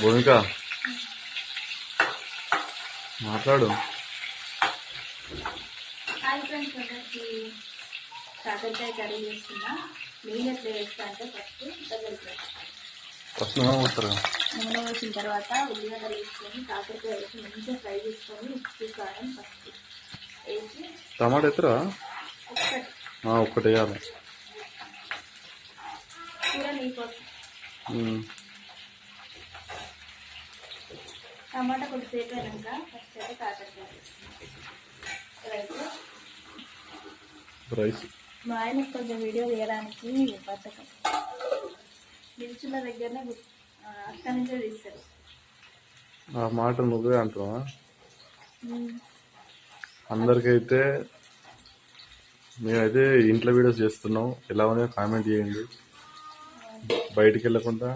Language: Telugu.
భూమిక. మాట్లాడు. హాయ్ ఫ్రెండ్స్ అందరికి కాకరకాయ కర్రీ చేస్తున్నా. నేను ఎట్లా చేస్తా అంటే ఫస్ట్. ఫస్ట్ నువ్వే పోతారు నూనె వేసిన తర్వాత ఉల్లిగడ్డలు వేసుకొని కాకరకాయ వేసి మంచిగా ఫ్రై చేసుకొని ఉప్పు కారం పసుపు వేసి టమాటా ఎత్తురా? ఒక్కటి వేయాలి. కూర నీకోసం. టమాటా కొద్దిసేపు అయినాక ఫస్ట్ అయితే కాకరకాయ రైస్. మా ఆయన కొంచెం వీడియో తీయడానికి బద్ధకం. నిల్చున్న దగ్గరనే అక్కడి నుంచే తీస్తారు. ఆ మాట నువ్వే అంటున్నావా. అందరికైతే మేమైతే ఇంట్లో వీడియోస్ చేస్తున్నాం. ఎలా ఉన్నాయో కామెంట్ చేయండి. బయటికి వెళ్ళకుండా